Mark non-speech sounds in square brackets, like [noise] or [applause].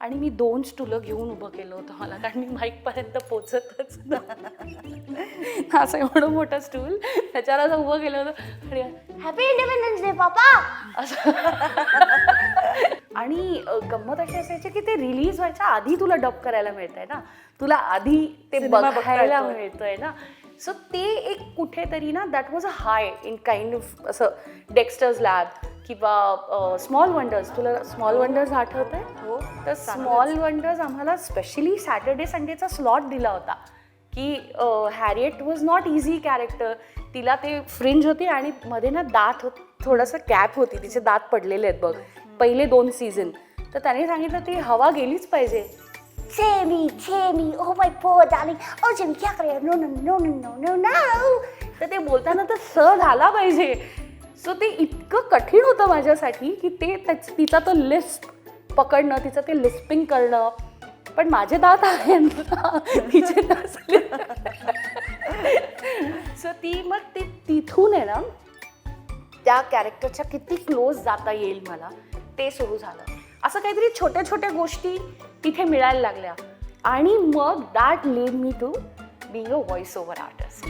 आणि मी दोन स्टुलं घेऊन उभं केलं होतं मला कारण मी माईकपर्यंत पोचतच. असं एवढं मोठं स्टूल त्याच्यावर असं उभं केलं होतं. आणि हॅपी इंडिपेंडन्स डे पापा आणि अ, गंमत अशी असायची की ते रिलीज व्हायच्या आधी तुला डब करायला मिळतंय ना. तुला आधी ते बघायला. मिळतंय ना. सो ते एक कुठेतरी ना that was a high in kind of असं डेक्स्टर्स लॅब किंवा स्मॉल वंडर्स तुला स्मॉल वंडर्स आठवत आहे हो तर स्मॉल वंडर्स आम्हाला स्पेशली सॅटर्डे संडेचा स्लॉट दिला होता. की Harriet was not easy character तिला ते फ्रिंज होती आणि मध्ये ना दात होत थोडंसं गॅप होती. तिचे दात पडलेले आहेत बघ. पहिले दोन सीझन तर त्याने सांगितलं ती हवा गेलीच पाहिजे. Jamie, Jamie, oh my poor darling. Oh, Jamie, क्या करे? No, no, no, no, no, no, no. तर ते बोलताना तर स झाला पाहिजे. सो ते इतकं कठीण होतं माझ्यासाठी की ते त्याच तिचा तो लिस्प पकडणं तिचं ते लिस्पिंग करणं. पण माझे दात आहेत ना, [laughs] तिचे [laughs] सो ती मग ती तिथून आहे ना त्या कॅरेक्टरच्या किती क्लोज जाता येईल मला ते सुरू झालं. असं काहीतरी छोट्या छोट्या गोष्टी तिथे मिळायला लागल्या. आणि मग that lead me to being a voice over artist